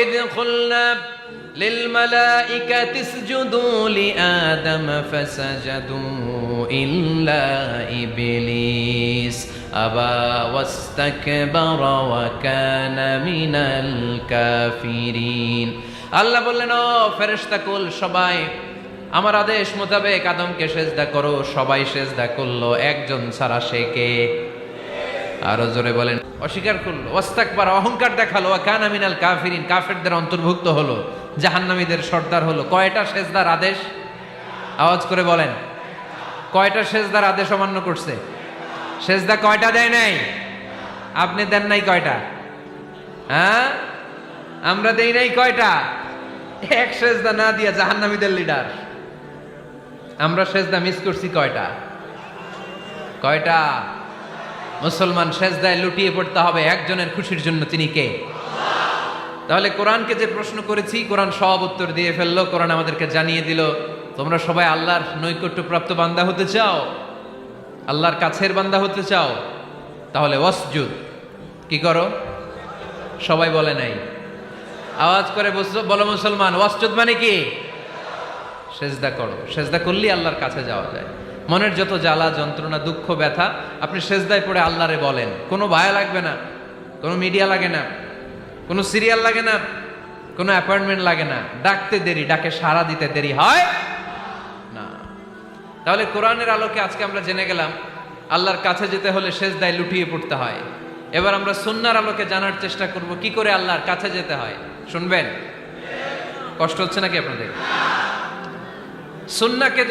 وإذ قلنا للملائكة اسجدوا لآدم فسجدوا إلا إبليس أبى واستكبر وكان من الكافرين আল্লাহ বললেন ও ফেরেশতা কুল সবাই আমার আদেশ মোতাবেক আদমকে সেজদা করো সবাই সেজদা করলো একজন ছাড়া সে কে আরও জোরে বলেন, অস্বীকার করল, ওয়াস্তাকবার, অহংকার দেখাল কান আমিনাল কাফিরিন, কাফেরদের অন্তর্ভুক্ত হলো, জাহান্নামীদের সর্দার হলো। কয়টা সেজদার আদেশ? আওয়াজ করে বলেন, কয়টা সেজদার আদেশ অমান্য করছে? সেজদা কয়টা দেয় নাই? আপনি দেন নাই কয়টা? হ্যাঁ? আমরা দেই নাই কয়টা? এক সেজদা না দিয়া জাহান্নামীদের লিডার। আমরা সেজদা মিস করছি কয়টা? কয়টা? মুসলমান সেজদায় লুটিয়ে পড়তে হবে একজনের খুশির জন্য তিনি কে? তাহলে কোরআনকে যে প্রশ্ন করেছি, কোরআন সব উত্তর দিয়ে ফেলল, কোরআন আমাদেরকে জানিয়ে দিল, তোমরা সবাই আল্লাহর নৈকট্যপ্রাপ্ত বান্দা হতে চাও? আল্লাহর কাছের বান্দা হতে চাও? তাহলে ওয়াসজুদ, কি করো? সবাই বলে নাই। আওয়াজ করে বস- বলো মুসলমান, ওয়াসজুদ মানে কি? সেজদা করো। সেজদা করলেই আল্লাহর কাছে যাওয়া যায়। মনের যত জ্বালা, যন্ত্রণা, দুঃখ, ব্যথা, আপনি সেজদায় পড়ে আল্লাহরে বলেন। কোনো ভায়া লাগবে না, কোনো মিডিয়া লাগে না, কোনো সিরিয়াল লাগে না, কোনো অ্যাপয়েন্টমেন্ট লাগে না। ডাকতে দেরি, ডাকে সাড়া দিতে দেরি হয় না। তাহলে কোরআনের আলোকে আজকে আমরা জেনে গেলাম, আল্লাহর কাছে যেতে হলে সেজদায় লুটিয়ে পড়তে হয়। এবার আমরা সুন্নার আলোকে জানার চেষ্টা করব, কি করে আল্লাহর কাছে যেতে হয়? শুনবেন? কষ্ট হচ্ছে নাকি আপনাদের? সুন্নাকে যদি